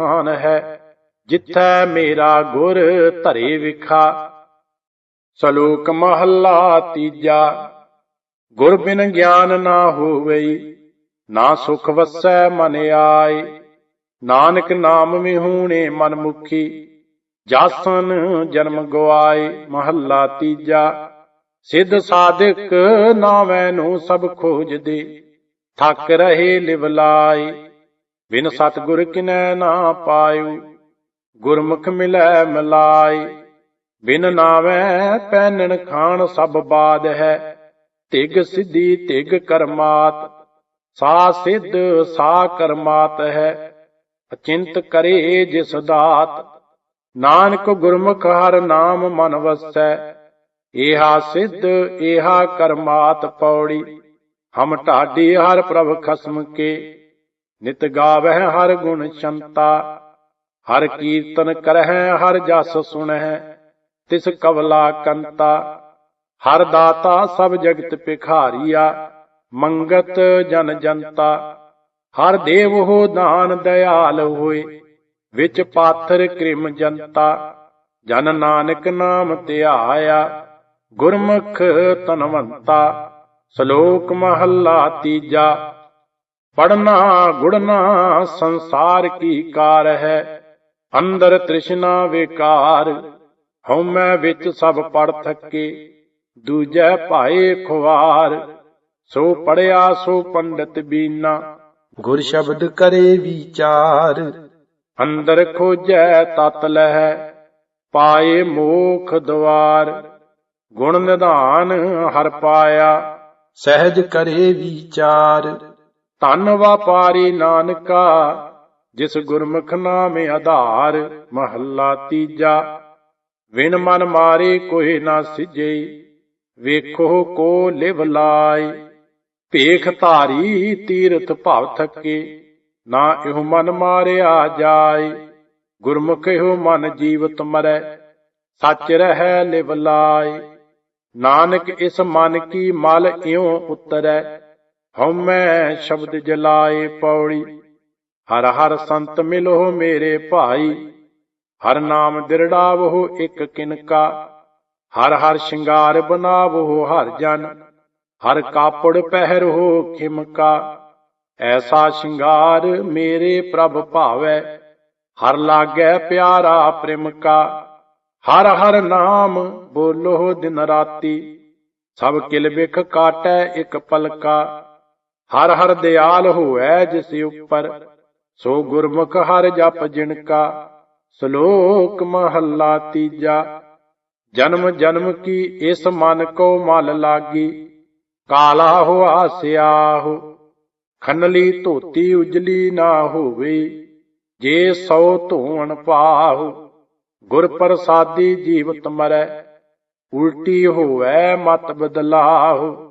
ਹਾਨ ਹੈ, ਜਿੱਥੈ ਮੇਰਾ ਗੁਰ ਧਰੇ ਵਿਖਾ। ਸਲੋਕ ਮਹੱਲਾ ਤੀਜਾ ਗੁਰ ਬਿਨ ਗਿਆਨ ਨਾ ਹੋਵਈ ਨਾ ਸੁਖ ਵਸੈ ਮਨ ਆਏ। ਨਾਨਕ ਨਾਮ ਵਿਹੂਣੇ ਮਨ ਮੁਖੀ ਜਾਸਨ ਜਨਮ ਗਵਾਏ। ਮਹੱਲਾ ਤੀਜਾ, ਸਿੱਧ ਸਾਧਕ ਨਾਵੇਂ ਨੂੰ ਸਭ ਖੋਜਦੇ, ਥੱਕ ਰਹੇ ਲਿਬਲਾਏ ਬਿਨ ਸਤਗੁਰ ਕਿਨੈ ਨਾ ਪਾਇਓ ਗੁਰਮੁਖ ਮਿਲੈ ਮਿਲਾਈ ਬਿਨ ਨਾਵੇਂ ਪੈਨਣ ਖਾਣ ਸਭ ਬਾਦ ਹੈ, ਤਿਗ ਸਿੱਧੀ ਤਿਗ ਕਰਮਾਤ। ਸਾ ਸਿੱਧ ਸਾ ਕਰਮਾਤ ਹੈ, ਅਚਿੰਤ ਕਰੇ ਜਿਸ ਦਾਤ। ਨਾਨਕ ਗੁਰਮੁਖ ਹਰ ਨਾਮ ਮਨ ਵਸੈ, ਏਹਾ ਸਿੱਧ ਏਹਾ ਕਰਮਾਤ ਪੌੜੀ। ਹਮ ਢਾਡੀ ਹਰ ਪ੍ਰਭ ਖਸਮ ਕੇ। ਨਿਤ ਗਾਵਹਿ ਹਰ ਗੁਣ ਸ਼ੰਤਾ ਹਰ ਕੀਰਤਨ ਕਰਹਿ ਹਰ ਜਸ ਸੁਣਹਿ, ਤਿਸ ਕਵਲਾ ਕੰਤਾ, ਹਰ ਦਾਤਾ ਸਭ ਜਗਤ ਭਿਖਾਰੀਆ, ਮੰਗਤ ਜਨ ਜਨਤਾ, ਹਰ ਦੇਵ ਹੋ ਦਾਨ ਦਇਆਲ ਹੋਏ, ਵਿੱਚ ਪਾਥਰ ਕ੍ਰਿਮ ਜਨਤਾ, ਜਨ ਨਾਨਕ ਨਾਮ ਧਿਆਇਆ, ਗੁਰਮੁਖ ਤਨਵੰਤਾ ਸ਼ਲੋਕ ਮਹੱਲਾ ਤੀਜਾ ਪੜਨਾ ਗੁੜਨਾ ਸੰਸਾਰ ਕੀ ਕਾਰ ਹੈ? ਅੰਦਰ ਤ੍ਰਿਸ਼ਨਾ ਵਿਕਾਰ ਹਉਮੈ ਵਿੱਚ ਸਭ ਪੜ ਥੱਕੇ, ਦੂਜੈ ਭਾਏ ਖੁਆਰ ਸੋ ਪੜਿਆ ਸੋ ਪੰਡਤ ਬੀਨਾ, ਗੁਰ ਸ਼ਬਦ ਕਰੇ ਵਿਚਾਰ। ਅੰਦਰ ਖੋਜੈ, ਤਤ ਲਹਿ, ਪਾਏ ਮੋਖ ਦਵਾਰ। ਗੁਣ ਨਿਧਾਨ ਹਰ ਪਾਇਆ, ਸਹਿਜ ਕਰੇ ਵਿਚਾਰ। ਧਨ ਵਾਪਾਰੀ ਨਾਨਕਾ, ਜਿਸ ਗੁਰਮੁਖ ਨਾਮ ਆਧਾਰ, ਮਹੱਲਾ ਤੀਜਾ। ਵਿਨ ਮਨ ਮਾਰੇ ਕੋਈ ਨਾ ਸਿਜੇ, ਵੇਖੋ ਕੋ ਲਿਵ ਲਾਈ ਭੇਖ ਧਾਰੀ ਤੀਰਥ ਭਵ ਥਕੇ, ਨਾ ਇਹੋ ਮਨ ਮਾਰਿਆ ਜਾਏ। ਗੁਰਮੁਖ ਇਹੋ ਮਨ ਜੀਵਤ ਮਰੈ, ਸੱਚ ਰਹਿ ਲਿਵ ਲਾਈ ਨਾਨਕ ਇਸ ਮਨ ਕੀ ਮਲ ਇਉ ਉਤਰੈ ਹਉਮੈ ਸ਼ਬਦ ਜਲਾਏ ਪੌੜੀ। ਹਰ ਹਰ ਸੰਤ ਮਿਲੋ ਮੇਰੇ ਭਾਈ। ਹਰ ਨਾਮ ਦਿਰੜਾਵੋ ਇੱਕ ਕਿਨਕਾ ਹਰ ਹਰ ਸ਼ਿੰਗਾਰ ਬਨਾਵੋ ਹਰ ਜਨ। ਹਰ ਕਾਪੜ ਪਹਿਰੋ ਖਿਮਕਾ ਐਸਾ ਸ਼ਿੰਗਾਰ ਮੇਰੇ ਪ੍ਰਭ ਭਾਵੈ। ਹਰ ਲਾਗੈ ਪਿਆਰਾ ਪ੍ਰੇਮਕਾ ਹਰ ਹਰ ਨਾਮ ਬੋਲੋ ਦਿਨ ਰਾਤੀ। ਸਭ ਕਿਲ ਵਿਖ ਕਾਟੈ ਇੱਕ ਪਲਕਾ ਹਰ ਹਰ ਦਿਆਲ ਹੋਐ ਜਿਸ ਉਪਰ, ਸੋ ਗੁਰਮੁਖ ਹਰ ਜਪ ਜਿਣਕਾ ਸ਼ਲੋਕ ਮਹੱਲਾ ਤੀਜਾ। ਜਨਮ ਜਨਮ ਕੀ ਇਸ ਮਨ ਕੋ ਮਲ ਲਾਗੀ, ਕਾਲਾ ਹੋਆ ਸਿਆਹੋ। ਖੰਨਲੀ ਧੋਤੀ ਉਜਲੀ ਨਾ ਹੋਵੇ, ਜੇ ਸੋ ਧੋਣ ਪਾਹੋ। ਗੁਰ ਪ੍ਰਸਾਦੀ ਜੀਵਤ ਮਰੈ, ਉਲਟੀ ਹੋਵੇ ਮਤ ਬਦਲਾਹੋ।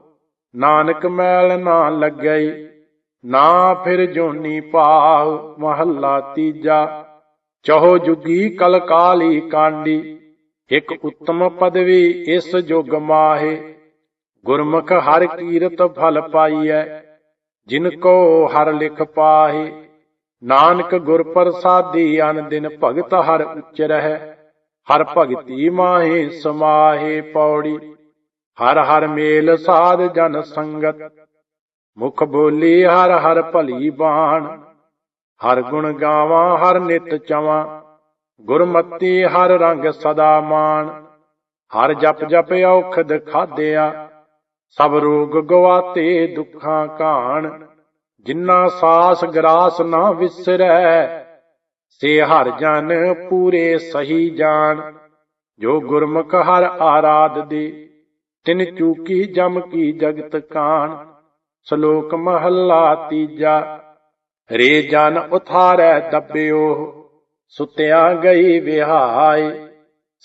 ਨਾਨਕ ਮੈਲ ਨਾ ਲੱਗਈ, ਨਾ ਫਿਰ ਜੋਨੀ ਪਾਹੋ ਮਹੱਲਾ ਤੀਜਾ। ਚਹੋ ਜੁਗੀ ਕਲ ਕਾਲੀ ਕਾਂਡੀ, ਇਕ ਉੱਤਮ ਪਦਵੀ ਇਸ ਜੁਗ ਮਾਹੇ। ਗੁਰਮੁਖ ਹਰ ਕੀਰਤ ਫਲ ਪਾਈਐ, ਜਿਨ ਕੋ ਹਰ ਲਿਖ ਪਾਹੇ। ਨਾਨਕ ਗੁਰ ਪ੍ਰਸਾਦੀ ਅਨ ਦਿਨ ਭਗਤ ਹਰ ਉੱਚ ਰਹਿ, ਹਰ ਭਗਤੀ ਮਾਹੇ ਸਮਾਹੇ ਪੌੜੀ। ਹਰ ਹਰ ਮੇਲ ਸਾਧ ਜਨ ਸੰਗਤ। ਮੁਖ ਬੋਲੀ ਹਰ ਹਰ ਭਲੀ ਬਾਣ। ਹਰ ਗੁਣ ਗਾਵਾਂ, ਹਰ ਨਿਤ ਚਵਾਂ। ਗੁਰਮਤੀ ਹਰ ਰੰਗ ਸਦਾ ਮਾਣ। ਹਰ ਜਪ ਜਪ ਔਖਦ ਖਾਦਿਆ ਸਭ ਰੋਗ ਗਵਾਤੇ ਦੁੱਖਾਂ ਕਾਣ। ਜਿੰਨਾ ਸਾਸ ਗਰਾਸ ਨਾ ਵਿਸਰੈ, ਸੇ ਹਰ ਜਨ ਪੂਰੇ ਸਹੀ ਜਾਣ। ਜੋ ਗੁਰਮੁਖ ਹਰ ਆਰਾਧ ਦੇ ਤਿਨ ਚੂਕੀ ਜਮ ਕੀ ਜਗਤ ਕਾਣ, ਸ਼ਲੋਕ ਮਹੱਲਾ ਤੀਜਾ। ਰੇ ਜਨ ਉਥਾਰੈ ਦੱਬਿਓ, ਸੁਤਿਆ ਗਈ ਵਿਹਾਈ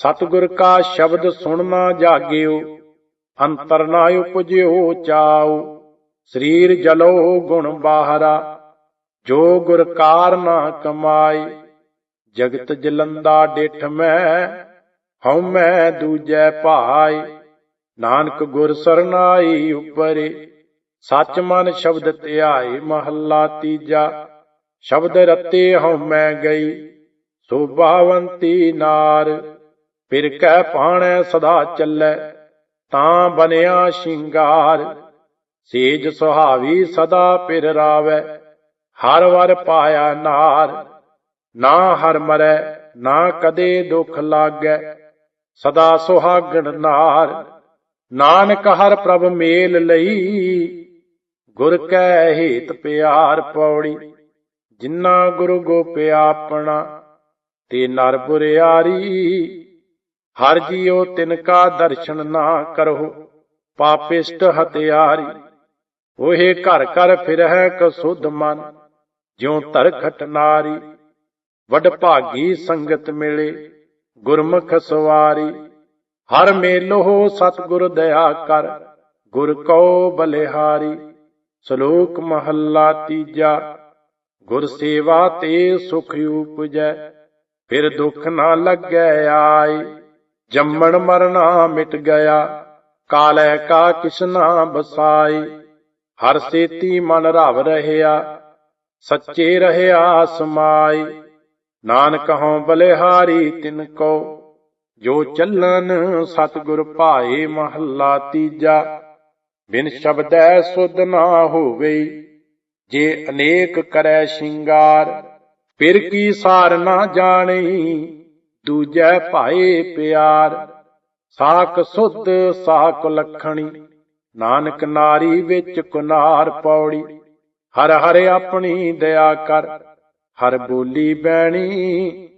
ਸਤਿਗੁਰ ਕਾ ਸ਼ਬਦ ਸੁਣ ਨਾ ਜਾਗਿਓ, ਅੰਤਰ ਨਾ ਉਪਜਿਓ ਚਾਉ। ਸਰੀਰ ਜਲੋ ਗੁਣ ਬਾਹਰਾ, ਜੋ ਗੁਰ ਕਾਰ ਨਾ ਕਮਾਈ ਜਗਤ ਜਲੰਦਾ ਡਿਠ ਮੈਂ, ਹਉ ਮੈਂ ਦੂਜੈ ਭਾਈ ਨਾਨਕ ਗੁਰ ਸਰਨਾਈ ਉਪਰੇ, ਸੱਚ ਮਨ ਸ਼ਬਦ ਧਿਆਏ ਮਹੱਲਾ ਤੀਜਾ, ਸ਼ਬਦ ਰਤੇ ਹਉ ਮੈਂ ਗਈ ਸੋਭਾਵੰਤੀ ਨਾਰ, ਫਿਰ ਕਹਿ ਪਾਣੈ ਸਦਾ ਚੱਲੈ, ਤਾਂ ਬਨਿਆ ਸ਼ਿੰਗਾਰ, ਸੇਜ ਸੁਹਾਵੀ ਸਦਾ ਪਿਰ ਰਾਵੈ, ਹਰ ਵਰ ਪਾਇਆ ਨਾਰ, ਨਾ ਹਰ ਮਰੈ, ਨਾ ਕਦੇ ਦੁਖ ਲਾਗੈ, ਸਦਾ ਸੁਹਾਗਣ ਨਾਰ। ਨਾਨਕ ਹਰ ਪ੍ਰਭ ਮੇਲ ਲਈ, ਗੁਰ ਕੈ ਹੇਤ ਪਿਆਰ ਪੌੜੀ ਜਿਨ੍ਹਾਂ ਗੁਰੂ ਗੋਪਿਆ ਆਪਣਾ, ਤੇ ਨਰ ਬੁਰਿਆਰੀ, ਹਰ ਜੀਉ ਤਿਨ ਕਾ ਦਰਸ਼ਨ ਨਾ ਕਰੋ ਪਾਪਿਸ਼ਟ ਹਤਿਆਰੀ ਉਹੇ ਘਰ ਘਰ ਫਿਰਹਿ ਕਸੁਧ ਮਨ, ਜਿਉ ਧਰਖਟ ਖਟਨਾਰੀ ਵਡ ਭਾਗੀ ਸੰਗਤ ਮਿਲੇ, ਗੁਰਮੁਖ ਸਵਾਰੀ ਹਰ ਮੇਲੋ ਸਤਿਗੁਰ ਦਇਆ ਕਰ, ਗੁਰ ਕਉ ਬਲਿਹਾਰੀ, ਸ਼ਲੋਕ ਮਹੱਲਾ ਤੀਜਾ, ਗੁਰ ਸੇਵਾ ਤੇ ਸੁਖ ਉਪਜੈ, ਫਿਰ ਦੁਖ ਨਾ ਲੱਗੈ ਆਈ ਜੰਮਣ ਮਰਨਾ ਮਿਟ ਗਿਆ, ਕਾਲੈ ਕਾ ਕਿਸਨਾ ਬਸਾਈ ਹਰ ਸੇਤੀ ਮਨ ਰਵ ਰਹਿਆ, ਸੱਚੇ ਰਹਿਆ ਸਮਾਈ ਨਾਨਕ ਹਉ ਬਲਿਹਾਰੀ ਤਿਨ ਕੋ ਜੋ ਚੱਲਨ ਸਤਿਗੁਰ ਭਾਏ ਮਹੱਲਾ ਤੀਜਾ, ਬਿਨ ਸ਼ਬਦੈ ਸੁਧ ਨਾ ਹੋਵੇ, ਜੇ ਅਨੇਕ ਕਰੈ ਸ਼ਿੰਗਾਰ, ਫਿਰ ਕੀ ਸਾਰ ਨਾ ਜਾਣੀ, ਦੂਜੈ ਭਾਏ ਪਿਆਰ। ਸਾਕ ਸੁਧ ਸਾਕ ਲਖਣੀ, ਨਾਨਕ ਨਾਰੀ ਵਿੱਚ ਕੁਨਾਰ ਪੌੜੀ, ਹਰ ਹਰ ਆਪਣੀ ਦਇਆ ਕਰ, ਹਰ ਬੋਲੀ ਬੈਣੀ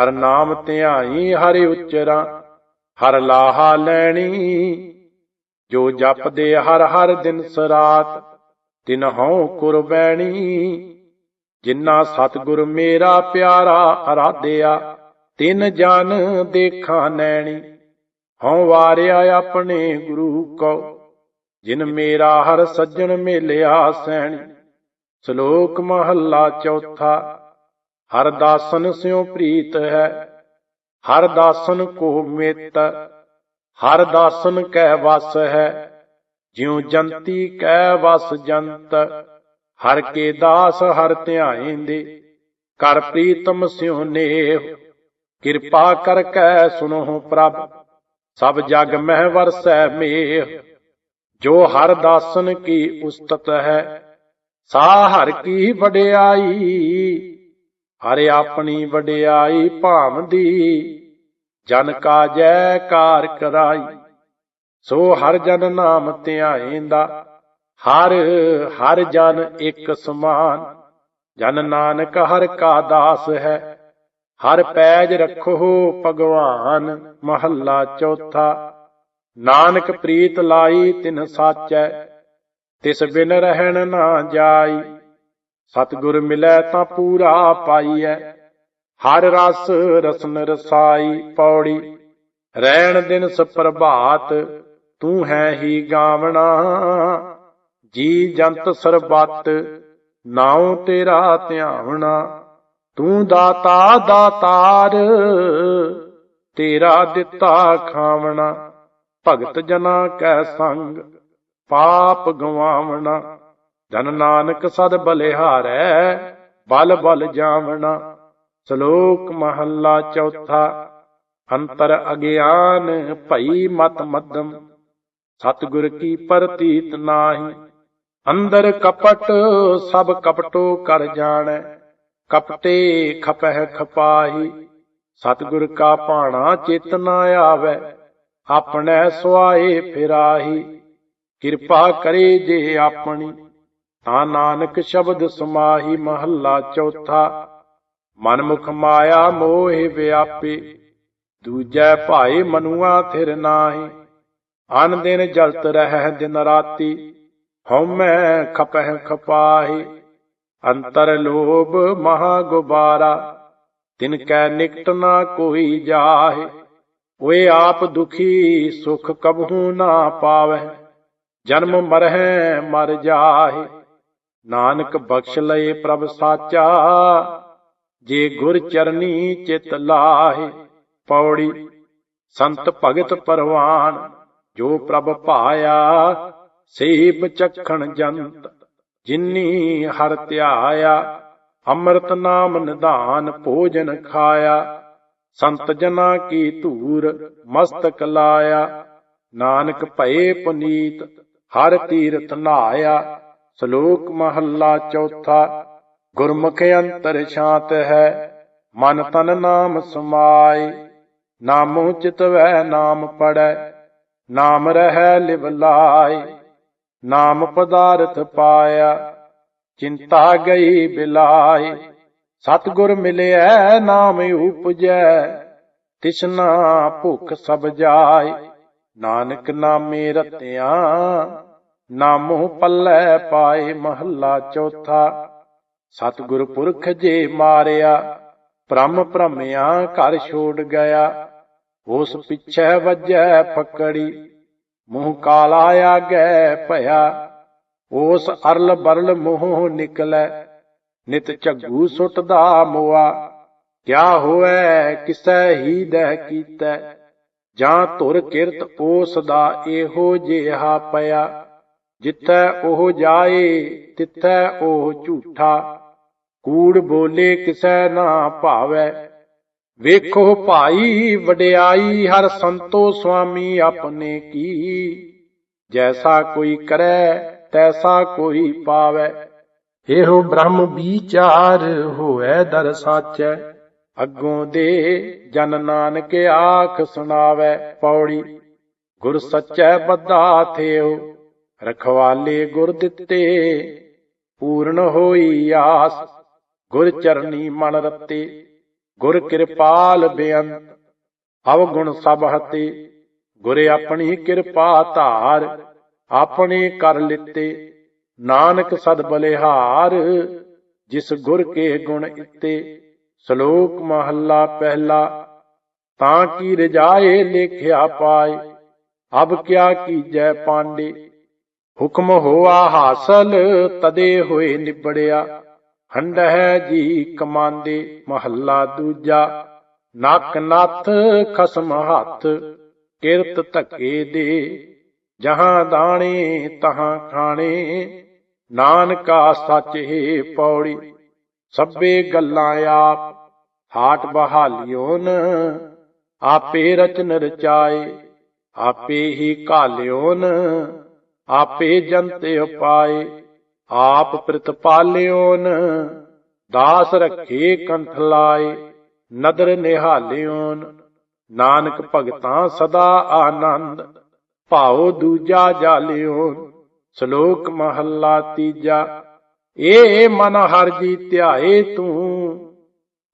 ਹਰ ਨਾਮ ਧਿਆਈ ਹਰਿ ਉਚਰਾ, ਹਰ ਲਾਹਾ ਲੈਣੀ, ਜੋ ਜਪਦੇ ਹਰ ਹਰ ਦਿਨ ਸਰਾਤ, ਤਿਨ ਹਉ ਕੁਰਬੈਣੀ, ਜਿਨ੍ਹਾਂ ਸਤਿਗੁਰ ਮੇਰਾ ਪਿਆਰਾ ਅਰਾਧਿਆ, ਤਿਨ ਜਨ ਦੇਖਾਂ ਨੈਣੀ, ਹਉ ਵਾਰਿਆ ਆਪਣੇ ਗੁਰੂ ਕੋ ਜਿਨ ਮੇਰਾ ਹਰ ਸੱਜਣ ਮਿਲਿਆ ਸੈਣੀ, ਸ਼ਲੋਕ ਮਹੱਲਾ ਚੌਥਾ ਹਰ ਦਾਸਨ ਸਿਉ ਪ੍ਰੀਤ ਹੈ, ਹਰ ਦਾਸਨ ਕੋ ਮੇਤ, ਹਰ ਦਾਸਨ ਕੈ ਵਸ ਹੈ, ਜਿਉ ਜੰਤੀ ਕਹਿ ਵਸ ਜੰਤ, ਹਰ ਕੇ ਦਾਸ ਹਰ ਧਿਆਇਂਦੇ, ਕਰ ਪ੍ਰੀਤਮ ਸਿਉ ਨੇਹ, ਕਿਰਪਾ ਕਰ ਕੈ ਸੁਨੋ ਪ੍ਰਭ, ਸਭ ਜਗ ਮਹਿ ਵਰਸੈ ਮੇਹ, ਜੋ ਹਰ ਦਾਸਨ ਕੀ ਉਸਤਤ ਹੈ ਸਾ ਹਰ ਕੀ ਵਡਿਆਈ ਹਰ ਆਪਣੀ ਵਡਿਆਈ ਭਾਵਦੀ, ਜਨ ਕਾ ਜੈਕਾਰ ਕਰਾਈ। ਸੋ ਹਰ ਜਨ ਨਾਮ ਧਿਆਏਂਦਾ ਹਰ ਹਰ ਜਨ ਇੱਕ ਸਮਾਨ। ਜਨ ਨਾਨਕ ਹਰ ਕਾ ਦਾਸ ਹੈ, ਹਰ ਪੈਜ ਰੱਖੋ ਭਗਵਾਨ ਮਹੱਲਾ ਚੌਥਾ। ਨਾਨਕ ਪ੍ਰੀਤ ਲਾਈ ਤਿਨ ਸਾਚੈ, ਤਿਸ ਬਿਨ ਰਹਿਣ ਨਾ ਜਾਈ। ਸਤਿਗੁਰ ਮਿਲੈ ਤਾਂ ਪੂਰਾ ਪਾਈਐ। ਹਰ ਰਸ ਰਸਨ ਰਸਾਈ ਪੌੜੀ। ਰਹਿਣ ਦਿਨ ਸੁਪਰਭਾਤ, ਤੂੰ ਹੈ ਹੀ ਗਾਵਣਾ। ਜੀ ਜੰਤ ਸਰਬੱਤ, ਨਾਉ ਤੇਰਾ ਧਿਆਵਣਾ। ਤੂੰ ਦਾਤਾ ਦਾਤਾਰ, ਤੇਰਾ ਦਿੱਤਾ ਖਾਵਣਾ। ਭਗਤ ਜਨਾ ਕੈ ਸੰਗ, ਪਾਪ ਗਵਾਵਣਾ। ਜਨ ਨਾਨਕ ਸਦ ਬਲਿਹਾਰੈ ਬਲ ਬਲ ਜਾਵਣਾ, ਸ਼ਲੋਕ ਮਹੱਲਾ ਚੌਥਾ, ਅੰਤਰ ਅਗਿਆਨ ਭਈ ਮਤ ਮਦਮ ਸਤਿਗੁਰ ਕੀ ਪ੍ਰਤੀਤ ਨਾਹੀ, ਅੰਦਰ ਕਪਟ ਸਭ ਕਪਟੋ ਕਰ ਜਾਣੈ, ਕਪਟੇ ਖਪਹਿ ਖਪਾਹੀ, ਸਤਿਗੁਰ ਕਾ ਭਾਣਾ ਚੇਤਨਾ ਨਾ ਆਵੈ, ਆਪਣੇ ਸੁਆਏ ਫਿਰਾਹੀ, ਕਿਰਪਾ ਕਰੇ ਜੇ ਆਪਣੀ। ਤਾਂ ਨਾਨਕ ਸ਼ਬਦ ਸਮਾਹੀ ਮਹੱਲਾ ਚੌਥਾ, ਮਨਮੁਖ ਮਾਇਆ ਮੋਹਿ ਵਿਆਪੇ, ਦੂਜੈ ਭਾਏ ਮਨੁਆ ਥਿਰ ਨਾਹੀ, ਅਨ ਦਿਨ ਜਲਤ ਰਹਿ ਦਿਨ ਰਾਤੀ, ਹਉਮੈ ਖਪਹਿ ਖਪਾਹੀ, ਅੰਤਰ ਲੋਭ ਮਹਾ ਗੁਬਾਰਾ, ਤਿਨ ਕੈ ਨਿਕਟ ਨਾ ਕੋਈ ਜਾਹੇ, ਓਏ ਆਪ ਦੁਖੀ ਸੁਖ ਕਬਹੂ ਨਾ ਪਾਵੈ ਜਨਮ ਮਰਹਿ ਮਰ ਜਾਹੇ ਨਾਨਕ ਬਖਸ਼ ਲਏ ਪ੍ਰਭ ਸਾਚਾ, ਜੇ ਗੁਰ ਚਰਨੀ ਚਿਤ ਲਾਹੇ, ਪੌੜੀ ਸੰਤ ਭਗਤ ਪਰਵਾਨ, ਜੋ ਪ੍ਰਭ ਭਾਇਆ ਸੇਬ ਚਖਣ ਜੰਤ, ਜਿਨੀ ਹਰ ਧਿਆਇਆ, ਅੰਮ੍ਰਿਤ ਨਾਮ ਨਿਧਾਨ ਭੋਜਨ ਖਾਇਆ, ਸੰਤ ਜਨਾ ਕੀ ਧੂਰ ਮਸਤਕ ਲਾਇਆ, ਨਾਨਕ ਭਏ ਪੁਨੀਤ, ਹਰ ਤੀਰਥ ਨਾਇਆ ਸ਼ਲੋਕ ਮਹੱਲਾ ਚੌਥਾ, ਗੁਰਮੁਖ ਅੰਤਰ ਸ਼ਾਂਤ ਹੈ, ਮਨ ਤਨ ਨਾਮ ਸਮਾਈ ਨਾਮੋ ਚਿਤਵੈ ਨਾਮ ਪੜੈ, ਨਾਮ ਰਹਿ ਲਿਵ ਲਾਈ ਨਾਮ ਪਦਾਰਥ ਪਾਇਆ, ਚਿੰਤਾ ਗਈ ਬਿਲਾਈ ਸਤਿਗੁਰ ਮਿਲਿਆ ਨਾਮ ਉਪਜੈ, ਤਿਸਨਾ ਭੁਖ ਸਭ ਜਾਏ, ਨਾਨਕ ਨਾਮੇ ਰਤਿਆ ਨਾ ਨਾਮੋ ਪੱਲੇ ਪਾਏ ਮਹੱਲਾ ਚੌਥਾ। ਸਤਿਗੁਰ ਪੁਰਖ ਜੇ ਮਾਰਿਆ, ਭ੍ਰਮ ਭ੍ਰਮਿਆ ਘਰ ਛੋੜ ਗਿਆ। ਉਸ ਪਿੱਛੇ ਵੱਜੈ ਫੱਕੜੀ, ਮੂੰਹ ਕਾਲਾ ਆਗੈ ਭਇਆ। ਉਸ ਅਰਲ ਬਰਲ ਮੂੰਹ ਨਿਕਲੈ, ਨਿਤ ਝੱਗੂ ਸੁੱਟਦਾ ਮੋਆ। ਕਿਆ ਹੋਵੇ ਕਿਸੈ ਹੀ ਦਹਿ ਕੀਤਾ? ਜਾਂ ਧੁਰ ਕਿਰਤ ਉਸ ਦਾ ਇਹੋ ਜਿਹਾ ਪਿਆ। ਜਿੱਥੈ ਉਹ ਜਾਏ, ਤਿੱਥੈ ਉਹ ਝੂਠਾ। ਕੂੜ ਬੋਲੇ ਕਿਸੈ ਨਾ ਭਾਵੈ। ਵੇਖੋ ਭਾਈ, ਵਡਿਆਈ, ਹਰ ਸੰਤੋ ਸੁਆਮੀ ਆਪਣੇ ਕੀ। ਜੈਸਾ ਕੋਈ ਕਰੈ, ਤੈਸਾ ਕੋਈ ਪਾਵੈ। ਇਹੋ ਬ੍ਰਹਮ ਵਿਚਾਰ ਹੋਐ ਦਰ ਸਾਚੈ। ਅੱਗੋਂ ਦੇ ਜਨ ਨਾਨਕ ਆਖ ਸੁਣਾਵੈ ਪੌੜੀ। ਗੁਰ ਸੱਚੈ ਬੱਧਾ ਥਿਓ ਰਖਵਾਲੇ ਗੁਰ ਦਿੱਤੇ, ਪੂਰਨ ਹੋਈ ਆਸ, ਗੁਰ ਚਰਨੀ ਮਨ ਰਤੇ, ਗੁਰ ਕਿਰਪਾਲ ਬੇਅੰਤ, ਅਵਗੁਣ ਸਭ ਹਤੇ, ਗੁਰੇ ਆਪਣੀ ਕਿਰਪਾ ਧਾਰ, ਆਪਣੇ ਕਰ ਲਿੱਤੇ, ਨਾਨਕ ਸਦ ਬਲਿਹਾਰ, ਜਿਸ ਗੁਰ ਕੇ ਗੁਣ ਇਤੇ, ਸ਼ਲੋਕ ਮਹੱਲਾ ਪਹਿਲਾ, ਤਾਂ ਕੀ ਰਜਾਏ ਲੇਖਿਆ ਪਾਏ, ਅਬ ਕਿਆ ਕੀਜੈ ਪਾਂਡੇ। ਹੁਕਮ ਹੋਆ ਹਾਸਲ, ਤਦੇ ਹੋਏ ਨਿਬੜਿਆ। ਹੰਡ ਹੈ ਜੀ ਕਮਾਂਦੇ ਮਹੱਲਾ ਦੂਜਾ। ਨੱਕ ਨੱਥ, ਖਸਮ ਹੱਥ, ਕਿਰਤ ਧੱਕੇ ਦੇ। ਜਹਾਂ ਦਾਣੇ, ਤਹਾਂ ਖਾਣੇ। ਨਾਨਕਾ ਸੱਚ ਹੈ ਪੌੜੀ। ਸਭੇ ਗੱਲਾਂ ਆਪ, ਹਾਟ ਬਹਾਲਿਓਨ। ਆਪੇ ਰਚਨ ਰਚਾਏ, ਆਪੇ ਹੀ ਕਾਲਿਓਨ ਆਪੇ ਜੰਤੇ ਉਪਾਏ, ਆਪ ਪ੍ਰਤਪਾਲਿਓਨ ਦਾਸ ਰੱਖੇ ਕੰਠ ਲਾਏ, ਨਦਰ ਨਿਹਾਲਿਓਨ ਨਾਨਕ ਭਗਤਾਂ ਸਦਾ ਆਨੰਦ, ਭਾਉ ਦੂਜਾ ਜਾਲਿਓਨ ਸ਼ਲੋਕ ਮਹੱਲਾ ਤੀਜਾ ਏ ਮਨ ਹਰ ਜੀ ਧਿਆਏ ਤੂੰ।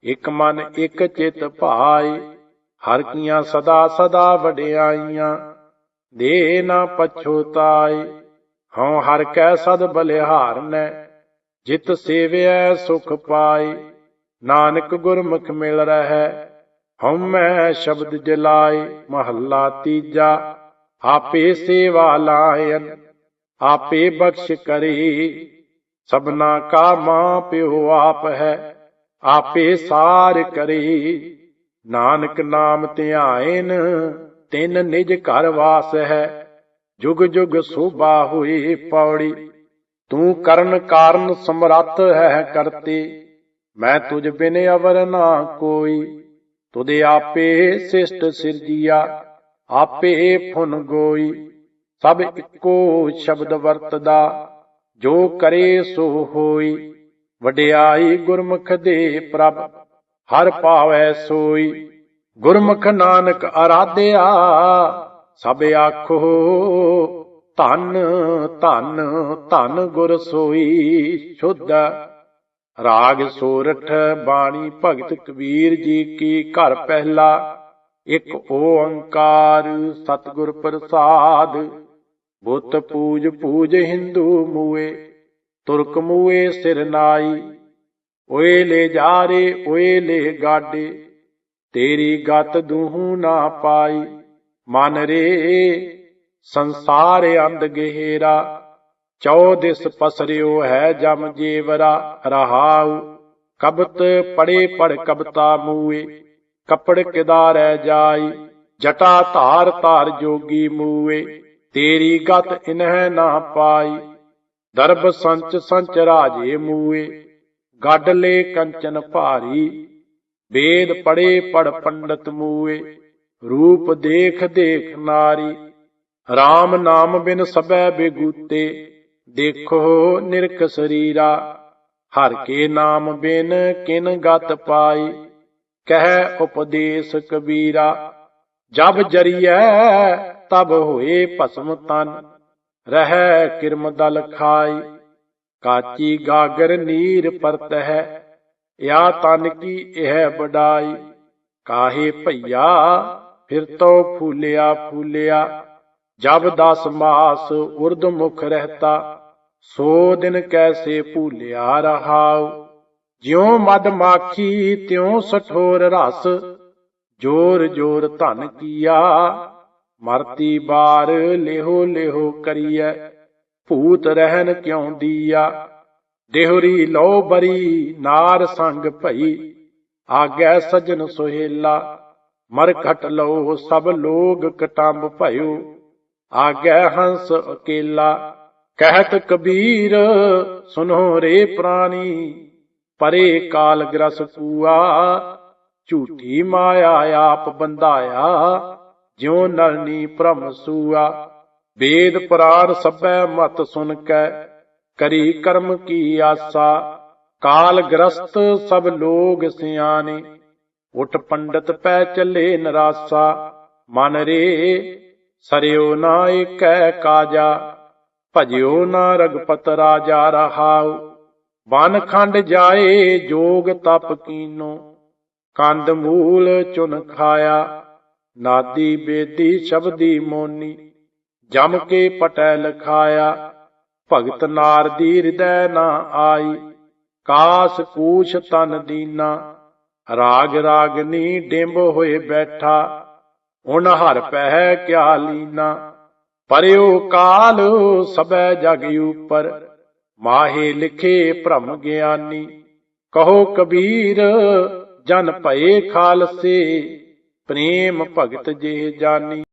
ਇਕ ਮਨ ਇਕ ਚਿਤ ਭਾਈ ਹਰ ਕੀਆਂ ਸਦਾ ਸਦਾ ਵਡਿਆਈਆਂ। ਦੇ ਨਾ ਪਛੋਤਾਈ ਹਉ ਹਰ ਕੈ ਸਦ ਬਲਿਹਾਰਨੈ ਜਿਤ ਸੇਵਿਐ ਸੁਖ ਪਾਏ। ਨਾਨਕ ਗੁਰਮੁਖ ਮਿਲ ਰਹੈ, ਹਉ ਸ਼ਬਦ ਜਲਾਏ। ਮਹੱਲਾ ਤੀਜਾ, ਆਪੇ ਸੇਵਾ ਲਾਇਨ, ਆਪੇ ਬਖਸ਼ ਕਰੀ। ਸਭਨਾ ਕਾ ਮਾਂ ਪਿਓ ਆਪ ਹੈ, ਆਪੇ ਸਾਰ ਕਰੀ। ਨਾਨਕ ਨਾਮ ਧਿਆਇਨ ਤਿੰਨ ਨਿਜ ਘਰ ਵਾਸ ਹੈ। ਜੁਗ ਜੁਗ ਸੋਭਾ ਹੋਈ ਪੌੜੀ। ਤੂੰ ਕਰਨ ਕਾਰਨ ਸਮਰੱਥ ਹੈ ਕਰਤੇ। ਮੈਂ ਤੁਝ ਬਿਨ ਅਵਰ ਨਾ ਕੋਈ। ਤੁਦੇ ਆਪੇ ਸਿਸ਼ਟ ਸਿਰਜੀਆ, ਆਪੇ ਫੁਨ ਗੋਈ। ਸਭ ਇੱਕੋ ਸ਼ਬਦ ਵਰਤਦਾ, ਜੋ ਕਰੇ ਸੋ ਹੋਈ। ਵਡਿਆਈ ਗੁਰਮੁਖ ਦੇ ਪ੍ਰਭ, ਹਰ ਪਾਵੈ ਸੋਈ। ਗੁਰਮੁਖ ਨਾਨਕ ਅਰਾਧਿਆ ਸਭ ਆਖੋ, ਧਨ ਧਨ, ਧੰਨ ਗੁਰ ਸੋਈ ਸ਼ੁੱਧ। ਰਾਗ ਸੋਰਠ ਬਾਣੀ ਭਗਤ ਕਬੀਰ ਜੀ ਕੀ ਘਰ ਪਹਿਲਾ, ਇੱਕ ਓੰਕਾਰ ਸਤਿਗੁਰ ਪ੍ਰਸਾਦ। ਬੁੱਤ ਪੂਜ ਪੂਜ ਹਿੰਦੂ ਮੂਏ, ਤੁਰਕ ਮੂਏ ਸਿਰ ਨਾਈ। ਓਏ ਲੈ ਜਾਰੇ, ਓਏ ਲੈ ਗਾਡੇ। ਤੇਰੀ ਗਤ ਦੂਹੂ ਨਾ ਪਾਈ। ਮਨ ਰੇ, ਸੰਸਾਰ ਅੰਧ ਗਹਿਰਾ। ਚੌ ਦਿਸ ਪਸਰਿਓ ਹੈ ਜਮ ਜੀਵਰਾ, ਰਹਾਉ। ਕਬਤ ਪੜੇ ਪੜ ਕਬਤਾ ਮੂਏ। ਕਪੜ ਕਿਦਾਰੈ ਜਾਈ। ਜਟਾ ਧਾਰ ਧਾਰ ਜੋਗੀ ਮੂਏ। ਤੇਰੀ ਗਤ ਇਨਹਿ ਨਾ ਪਾਈ। ਦਰਬ ਸੰਚ ਸੰਚ ਰਾਜੇ ਮੂਏ। ਗੱਡ ਲੈ ਕੰਚਨ ਭਾਰੀ। ਵੇਦ ਪੜੇ ਪੜ ਪੰਡਤ ਮੂਏ, ਰੂਪ ਦੇਖ ਦੇਖ ਨਾਰੀ RAM ਨਾਮ ਬਿਨ ਸਬੈ ਬੇਗੂਤੇ, ਦੇਖੋ ਨਿਰਕ ਸਰੀਰਾ, ਹਰ ਕੇ ਨਾਮ ਬਿਨ ਕਿਨ ਗਤ ਪਾਈ, ਕਹਿ ਉਪਦੇਸ਼ ਕਬੀਰਾ, ਜਬ ਜਰੀਐ ਤਬ ਹੋਏ ਭਸਮ ਤਨ, ਰਹਿ ਕਿਰਮ ਦਲ ਖਾਈ, ਕਾਚੀ ਗਾਗਰ ਨੀਰ ਪਰਤ ਹੈ ਯਾ ਤਨ ਕੀ ਇਹ ਬਡਾਈ ਕਾਹੇ ਭਈਆ, ਫਿਰ ਤੋ ਫੂਲਿਆ ਫੂਲਿਆ, ਜਬ ਦਸ ਮਾਸ ਉਰਦ ਮੁਖ ਰਹਤਾ, ਸੋ ਦਿਨ ਕੈਸੇ ਭੂਲਿਆ ਰਹਾਉ। ਜਿਉ ਮਦ ਮਾਖੀ, ਤਿਉ ਸਠੋਰ ਰਸ, ਜੋਰ ਜੋਰ ਧਨ ਕੀਆ, ਮਰਤੀ ਬਾਰ ਲਿਹੋ ਲਿਹੋ ਕਰੀਐ, ਭੂਤ ਰਹਿਨ ਕਿਉ ਦੀਆ। ਦੇਹੁਰੀ ਲੋ ਬਰੀ ਨਾਰ ਸੰਗ ਭਈ। ਆਗੈ ਸਜਨ ਸੁਹੇਲਾ, ਮਰ ਮਰਕਟ ਲਓ ਸਭ ਲੋਗ ਕਟੰਬ ਭਇਓ। ਆਗੈ ਹੰਸ ਅਕੇਲਾ, ਕਹਿਤ ਕਬੀਰ, ਸੁਨੋ ਰੇ ਪ੍ਰਾਨੀ। ਪਰੇ ਕਾਲ ਗ੍ਰਸ ਕੂਆ ਝੂਠੀ ਮਾਇਆ ਆਪ ਬੰਧਾਇਆ, ਜਿਉ ਨਲਨੀ ਭ੍ਰਮ ਸੂਆ। ਵੇਦ ਪੁਰਾਨ ਸਭੈ ਮਤ ਸੁਨ ਕੈ ਕਰੀ ਕਰਮ ਕੀ ਆਸਾ। ਕਾਲ ਗ੍ਰਸਤ ਸਭ ਲੋਗ ਸਿਆਣੇ। ਉਠ ਪੰਡਤ ਪੈ ਚੱਲੇ ਨਰਾਸਾ। ਮਨ ਰੇ, ਸਰਿਓ ਨਾ ਏਕੈ ਕਾਜਾ। ਭਜਿਓ ਨਾ ਰਗਪਤ ਰਾਜਾ ਰਹਾਉ। ਵਨ ਖੰਡ ਜਾਏ, ਜੋਗ ਤਪ ਕੀਨੋ। ਕੰਦ ਮੂਲ ਚੁਨ ਖਾਇਆ। ਨਾਦੀ ਬੇਦੀ ਸ਼ਬਦੀ ਮੋਨੀ। ਜਮ ਕੇ ਪਟੈ ਲਖਾਇਆ। ਭਗਤ ਨਾਰ ਦੀ ਹਿਰਦੈ ਨਾ ਆਈ, ਕਾਸ ਕੂਸ਼ ਤਨ ਦੀਨਾ। ਰਾਗ ਰਾਗਨੀ ਡਿੰਬ ਹੋਏ ਬੈਠਾ, ਹੁਣ ਹਰ ਪਹਿ ਕਿਆ ਲੀਨਾ। ਪਰਿਓ ਕਾਲ ਸਬੈ ਜਗ ਉਪਰ, ਮਾਹੇ ਲਿਖੇ ਭ੍ਰਮ ਗਿਆਨੀ। ਕਹੋ ਕਬੀਰ, ਜਨ ਭਏ ਖਾਲਸੇ, ਪ੍ਰੇਮ ਭਗਤ ਜੇ ਜਾਨੀ।